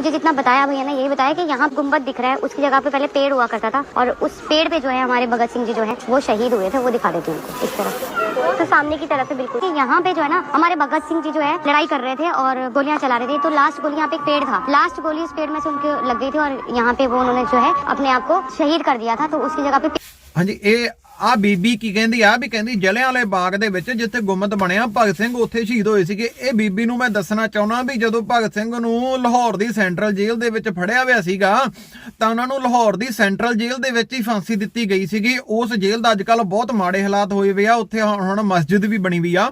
मुझे जितना बताया भैया ने, यही बताया कि यहाँ गुंबद दिख रहा है, उसकी जगह पे पहले पेड़ हुआ करता था और उस पेड़ पे जो है हमारे भगत सिंह जी जो है, वो शहीद हुए थे, वो दिखा देती हूँ इस तरह। तो सामने की तरफ़ से बिल्कुल। यहाँ पे जो है ना, हमारे भगत सिंह जी जो है, लड़ाई कर रहे थे और गोलियाँ चला रहे थे तो लास्ट गोली यहाँ पे एक पेड़ था। लास्ट गोली उस पेड़ में से उनके लग गई थी और यहाँ पे वो उन्होंने जो है, अपने आप को शहीद कर दिया था तो उसकी जगह पे हाँ जी, ये ਆ ਬੀਬੀ ਕੀ ਕਹਿੰਦੀ ਆ? ਵੀ ਕਹਿੰਦੀ ਜਲਿਆਂ ਵਾਲੇ ਬਾਗ ਦੇ ਵਿੱਚ ਜਿੱਥੇ ਗੁੰਮਤ ਬਣਿਆ, ਭਗਤ ਸਿੰਘ ਉੱਥੇ ਸ਼ਹੀਦ ਹੋਏ ਸੀਗੇ। ਇਹ ਬੀਬੀ ਨੂੰ ਮੈਂ ਦੱਸਣਾ ਚਾਹੁੰਦਾ ਵੀ ਜਦੋਂ ਭਗਤ ਸਿੰਘ ਨੂੰ ਲਾਹੌਰ ਦੀ ਸੈਂਟਰਲ ਜੇਲ੍ਹ ਦੇ ਵਿੱਚ ਫੜਿਆ ਹੋਇਆ ਸੀਗਾ, ਤਾਂ ਉਹਨਾਂ ਨੂੰ ਲਾਹੌਰ ਦੀ ਸੈਂਟਰਲ ਜੇਲ੍ਹ ਦੇ ਵਿੱਚ ਹੀ ਫਾਂਸੀ ਦਿੱਤੀ ਗਈ ਸੀਗੀ। ਉਸ ਜੇਲ੍ਹ ਦਾ ਅੱਜਕੱਲ ਬਹੁਤ ਮਾੜੇ ਹਾਲਾਤ ਹੋਏ ਹੋਏ ਆ। ਉੱਥੇ ਹੁਣ ਹੁਣ ਮਸਜਿਦ ਵੀ ਬਣੀ ਵੀ ਆ।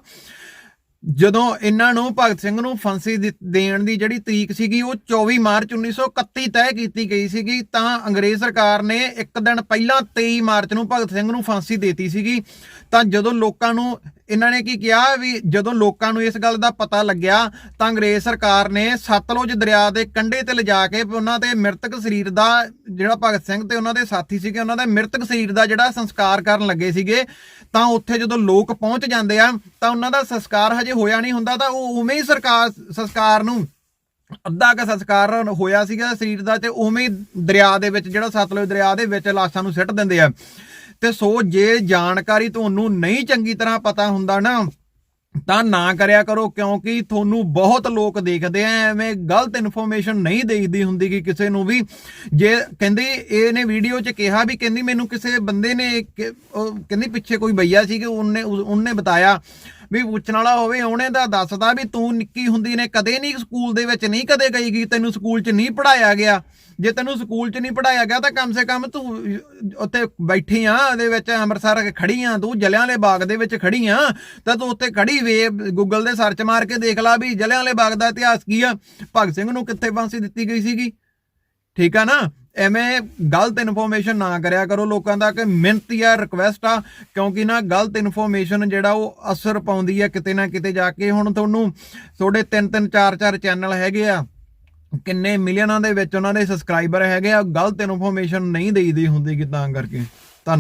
ਜਦੋਂ ਇਹਨਾਂ ਨੂੰ ਭਗਤ ਸਿੰਘ ਨੂੰ ਫਾਂਸੀ ਦਿੱ- ਦੇਣ ਦੀ ਜਿਹੜੀ ਤਰੀਕ ਸੀਗੀ, ਉਹ 24 ਮਾਰਚ 1931 ਤੈਅ ਕੀਤੀ ਗਈ ਸੀਗੀ, ਤਾਂ ਅੰਗਰੇਜ਼ ਸਰਕਾਰ ਨੇ ਇੱਕ ਦਿਨ ਪਹਿਲਾਂ 23 ਮਾਰਚ ਨੂੰ ਭਗਤ ਸਿੰਘ ਨੂੰ ਫਾਂਸੀ ਦੇਤੀ ਸੀਗੀ। ਤਾਂ ਜਦੋਂ ਲੋਕਾਂ ਨੂੰ ਇਹਨਾਂ ਨੇ ਕੀ ਕਿਹਾ ਵੀ ਜਦੋਂ ਲੋਕਾਂ ਨੂੰ ਇਸ ਗੱਲ ਦਾ ਪਤਾ ਲੱਗਿਆ ਤਾਂ ਅੰਗਰੇਜ਼ ਸਰਕਾਰ ਨੇ ਸਤਲੁਜ ਦਰਿਆ ਦੇ ਕੰਢੇ ਤੇ ਲਿਜਾ ਕੇ ਉਹਨਾਂ ਦੇ ਮ੍ਰਿਤਕ ਸਰੀਰ ਦਾ ਜਿਹੜਾ ਭਗਤ ਸਿੰਘ ਤੇ ਉਹਨਾਂ ਦੇ ਸਾਥੀ ਸੀਗੇ, ਉਹਨਾਂ ਦੇ ਮ੍ਰਿਤਕ ਸਰੀਰ ਦਾ ਜਿਹੜਾ ਸੰਸਕਾਰ ਕਰਨ ਲੱਗੇ ਸੀਗੇ, ਤਾਂ ਉੱਥੇ ਜਦੋਂ ਲੋਕ ਪਹੁੰਚ ਜਾਂਦੇ ਆ, ਤਾਂ ਉਹਨਾਂ ਦਾ ਸੰਸਕਾਰ ਹਜੇ ਹੋਇਆ ਨਹੀਂ ਹੁੰਦਾ, ਤਾਂ ਉਹ ਉਵੇਂ ਹੀ ਸਰਕਾਰ, ਸੰਸਕਾਰ ਨੂੰ ਅੱਧਾ ਕ ਸੰਸਕਾਰ ਹੋਇਆ ਸੀਗਾ ਸਰੀਰ ਦਾ ਤੇ ਉਵੇਂ ਹੀ ਦਰਿਆ ਦੇ ਵਿੱਚ, ਜਿਹੜਾ ਸਤਲੁਜ ਦਰਿਆ ਦੇ ਵਿੱਚ ਲਾਸ਼ਾਂ ਨੂੰ ਸਿੱਟ ਦਿੰਦੇ ਆ। ਤੇ ਸੋ ਜੇ ਜਾਣਕਾਰੀ ਤੁਹਾਨੂੰ ਨਹੀਂ ਚੰਗੀ ਤਰ੍ਹਾਂ ਪਤਾ ਹੁੰਦਾ ਨਾ, ਤਾਂ ਨਾ ਕਰਿਆ ਕਰੋ, ਕਿਉਂਕਿ ਤੁਹਾਨੂੰ ਬਹੁਤ ਲੋਕ ਦੇਖਦੇ ਆ, ਐਵੇਂ ਗਲਤ ਇਨਫੋਰਮੇਸ਼ਨ ਨਹੀਂ ਦੇਈਦੀ ਹੁੰਦੀ ਕਿ ਕਿਸੇ ਨੂੰ ਵੀ। ਜੇ ਕਹਿੰਦੀ, ਇਹਨੇ ਵੀਡੀਓ 'ਚ ਕਿਹਾ ਵੀ, ਕਹਿੰਦੀ ਮੈਨੂੰ ਕਿਸੇ ਬੰਦੇ ਨੇ ਕਹਿੰਦੀ ਪਿੱਛੇ ਕੋਈ ਬਈਆ ਸੀ ਕਿ ਉਹਨੇ ਉਹਨੇ ਬਤਾਇਆ ਵੀ ਪੁੱਛਣ ਵਾਲਾ ਹੋਵੇ, ਉਹਨੇ ਤਾਂ ਦੱਸਦਾ ਵੀ ਤੂੰ ਨਿੱਕੀ ਹੁੰਦੀ ਨੇ, ਕਦੇ ਨਹੀਂ ਸਕੂਲ ਦੇ ਵਿੱਚ ਨਹੀਂ ਕਦੇ ਗਈ ਗਈ ਤੈਨੂੰ ਸਕੂਲ 'ਚ ਨਹੀਂ ਪੜਾਇਆ ਗਿਆ। ਜੇ ਤੈਨੂੰ ਸਕੂਲ 'ਚ ਨਹੀਂ ਪੜਾਇਆ ਗਿਆ, ਤਾਂ ਕਮ ਸੇ ਕਮ ਤੂੰ ਉੱਥੇ ਬੈਠੀ ਆ, ਉਹਦੇ ਵਿੱਚ ਅੰਮ੍ਰਿਤਸਰ ਖੜੀ ਆ, ਤੂੰ ਜਲਿਆਂ ਵਾਲੇ ਬਾਗ ਦੇ ਵਿੱਚ ਖੜੀ ਆ, ਤਾਂ ਤੂੰ ਉੱਥੇ ਖੜੀ ਵੇ ਗੂਗਲ ਦੇ ਸਰਚ ਮਾਰ ਕੇ ਦੇਖ ਲੈ ਵੀ ਜਲਿਆਂ ਵਾਲੇ ਬਾਗ ਦਾ ਇਤਿਹਾਸ ਕੀ ਆ। ਭਗਤ ਸਿੰਘ ਨੂੰ ਕਿੱਥੇ ਫਾਂਸੀ ਦਿੱਤੀ ਗਈ ਸੀਗੀ। ਠੀਕ ਆ ਨਾ? ਐਵੇਂ ਗਲਤ ਇਨਫੋਰਮੇਸ਼ਨ ਨਾ ਕਰਿਆ ਕਰੋ ਲੋਕਾਂ ਦਾ ਕਿ ਮਿਹਨਤ ਆ ਰਿਕਵੈਸਟ ਆ, ਕਿਉਂਕਿ ਨਾ ਗਲਤ ਇਨਫੋਰਮੇਸ਼ਨ ਜਿਹੜਾ ਉਹ ਅਸਰ ਪਾਉਂਦੀ ਆ ਕਿਤੇ ਨਾ ਕਿਤੇ ਜਾ ਕੇ। ਹੁਣ ਤੁਹਾਨੂੰ ਤੁਹਾਡੇ ਤਿੰਨ ਤਿੰਨ, ਚਾਰ ਚਾਰ ਚੈਨਲ ਹੈਗੇ ਆ। ਕਿੰਨੇ ਮਿਲੀਅਨਾਂ ਦੇ ਵਿੱਚ ਉਹਨਾਂ ਦੇ ਸਬਸਕ੍ਰਾਈਬਰ ਹੈਗੇ ਆ। ਗਲਤ ਇਨਫੋਰਮੇਸ਼ਨ ਨਹੀਂ ਦੇਈਦੀ ਹੁੰਦੀ ਕਿ ਕਰਕੇ।